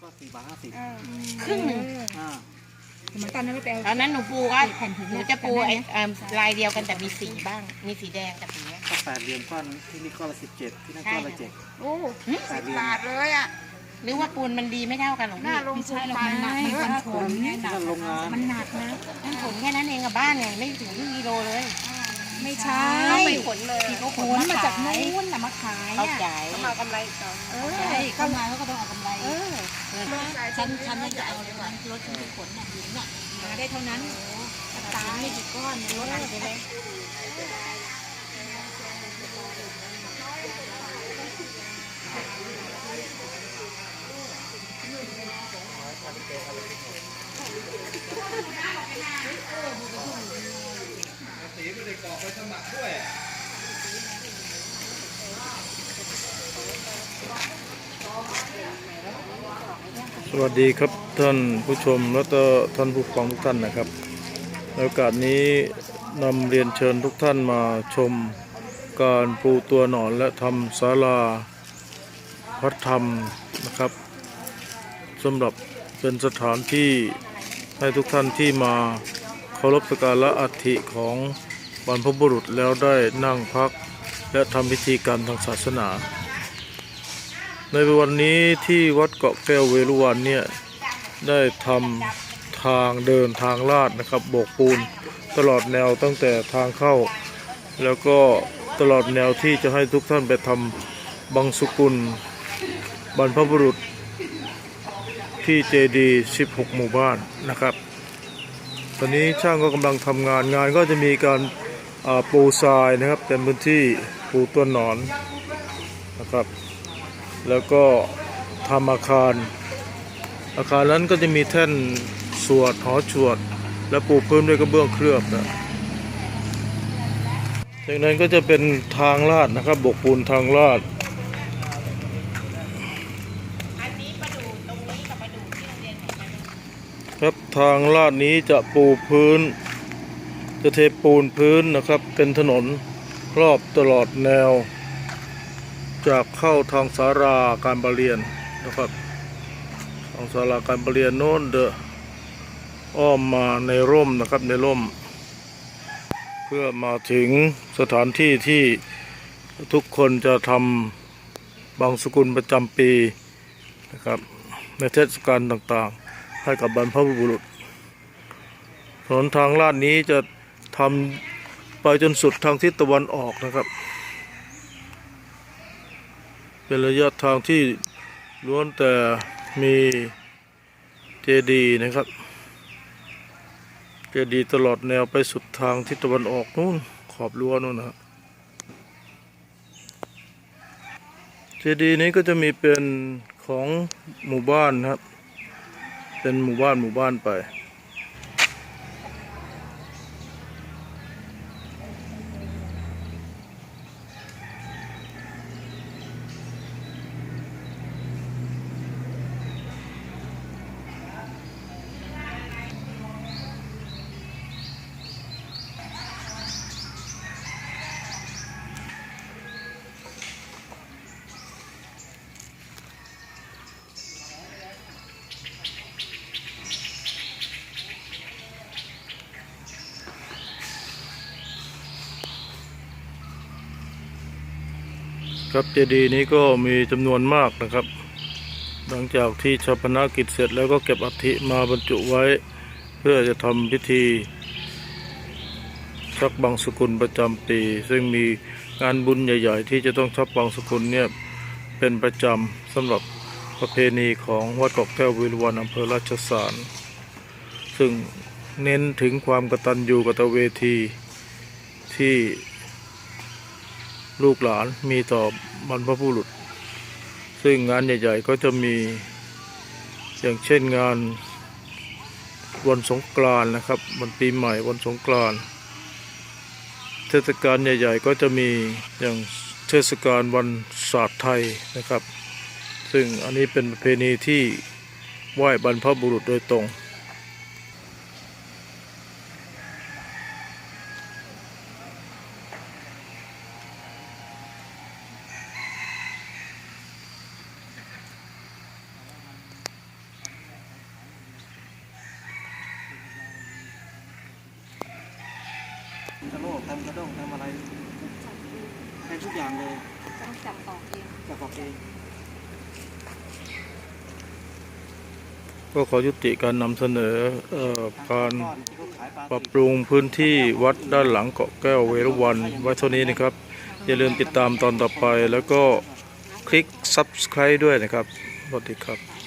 ก็สี่บาทห้าสิบครึ่งหนึ่งอ่าเหมือนตอนนั้นเราไปเอาตอนนั้นหนูปูก็แผ่นถึงหนูจะปูไอ้เอิ่มลายเดียวกันแต่มีสีบ้าง มีสีแดงกับสีเนี้ย ก็แปดเหลี่ยมก้อนที่นี่ก้อนละสิบเจ็ดที่นั่นก้อนละเจ็ดโอ้แปดเหลี่ยมบาทเลยอะหรือว่าปูนมันดีไม่เท่ากันหรอหน้าพี่ลงไม่ทุใช่นหรอกไปมันหนักเยมันอะผลไงหนักที่นั่นโรงงานมันหนักนะนั่นผลแค่นั้นเองกับบ้านเนี่ยไม่ถึงครึ่งกิโลเลยไม่ใช่ต้องไปขนเลยที่เขาผขลนมามาจาจากกนู้นู้นนน่ะมาขายเข้าอะใจต้องเอากำไรต่อเออเข้ามาเขาก็ต้องเอากำไรเออ ฉันฉันยังจะเอาเลยว่ารถฉันไปขนน่ะหินน่ะมาได้เท่านั้นตายไม่กี่ก้อนในรถใช่ไหม สวัสดีครับท่านผู้ชมและท่านผู้ฟังทุกท่านนะครับในโอกาสนี้นำเรียนเชิญทุกท่านมาชมการปูตัวหนอนและทำศาลาพัฒธรรมนะครับสำหรับเป็นสถานที่ให้ทุกท่านที่มาเคารพสการะอัฐิของบรรพบุรุษแล้วได้นั่งพัก และทำพิธีกรรมทางศาสนา ในวันนี้ที่วัดเกาะแก้วเวรุวันเนี่ยได้ทำทางเดินทางลาดนะครับโบกปูนตลอดแนวตั้งแต่ทางเข้า แล้วก็ตลอดแนวที่จะให้ทุกท่านไปทำบังสุกุลบรรพบุรุษที่เจดี16 หมู่บ้านนะครับ ตอนนี้ช่างก็กำลังทำงานงานก็จะมีการปูทรายนะครับเต็มพื้นที่ปูตัวหนอนนะครับ แล้วก็ทำอาคาร อาคารนั้นก็จะมีแท่นสวดหอสวด และปูพื้นด้วยกระเบื้องเคลือบนะจากนั้นก็จะเป็นทางลาดนะครับ บกปูนทางลาดครับทางลาดนี้จะปูพื้น จะเทปูนพื้นนะครับ เป็นถนนรอบตลอดแนว จากเข้าทางสาราการประเรียนนะครับทางสาราการประเรียนโน้นเดออ้อมมาในร่มนะครับในร่ม เพื่อมาถึงสถานที่ที่ทุกคนจะทำบางสกุลประจำปีนะครับในเทศกาลต่างๆ ให้กับบรรพบุรุษถนนทางลาดนี้จะทำไปจนสุดทางทิศตะวันออกนะครับ เป็นระยะทางที่ล้วนแต่มีเจดีย์นะครับ เจดีย์ตลอดแนวไปสุดทางทิศตะวันออกนู่นขอบรั้วนู่นนะเจดีย์นี้ก็จะมีเป็นของหมู่บ้านครับ เป็นหมู่บ้านหมู่บ้านไป ครับเจดีย์นี้ก็มีจำนวนมากนะครับ หลังจากที่ชาปนกิจเสร็จแล้วก็เก็บอัฐิมาบรรจุไว้ เพื่อจะทำพิธีชักบังสกุลประจำปี ซึ่งมีงานบุญใหญ่ ๆ ที่จะต้องชักบังสกุลเนี่ยเป็นประจำสำหรับประเพณีของวัดกอกแก้ววิรวันอำเภอราชสาร ซึ่งเน้นถึงความกตัญญูกตเวทีที่ ลูกหลานมีต่อบรรพบุรุษ ซึ่งงานใหญ่ ๆ ก็จะมีอย่างเช่นงานวันสงกรานต์นะครับ วันปีใหม่วันสงกรานต์เทศกาลใหญ่ ๆ ก็จะมีอย่างเทศกาลวันศาสตร์ไทยนะครับ ซึ่งอันนี้เป็นประเพณีที่ไหว้บรรพบุรุษโดยตรง กระโลกทำกระด้งทำอะไรให้ทุกอย่างเลยต้องจับตอกเองกับบอกเองก็ขอยุติการนำเสนอเอ่อการก้อนที่เขาขายปลาปรับปรุงพื้นที่วัดด้านหลังเกาะแก้วเวรุวันไว้เท่านี้นะครับ อย่าลืมติดตามตอนต่อไปแล้วก็คลิก subscribe ด้วยนะครับสวัสดีครับ